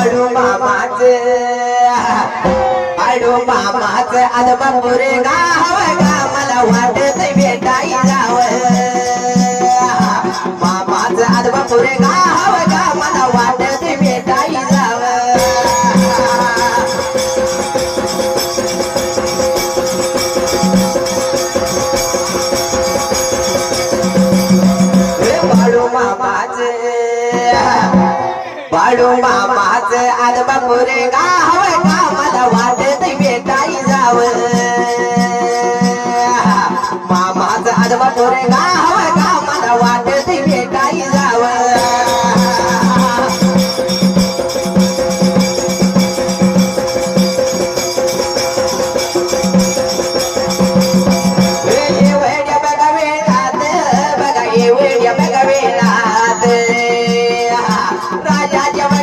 आडू मामाचे आडू मामाचे अदबपुरे गाव गा मला वाटत भेटाई जाव. मामाचे अदबपुरे गाव गा मला वाटत भेटाई जाव. हे बाळू बाळू मामाच आज बापुरे गाव मला वाटत भेटाई जाव. मामाच आज बापुरे गाव मला वाटत भेटाई जाव. बघा वेळात बघा वेळ्या बघा वेळा राजा जवा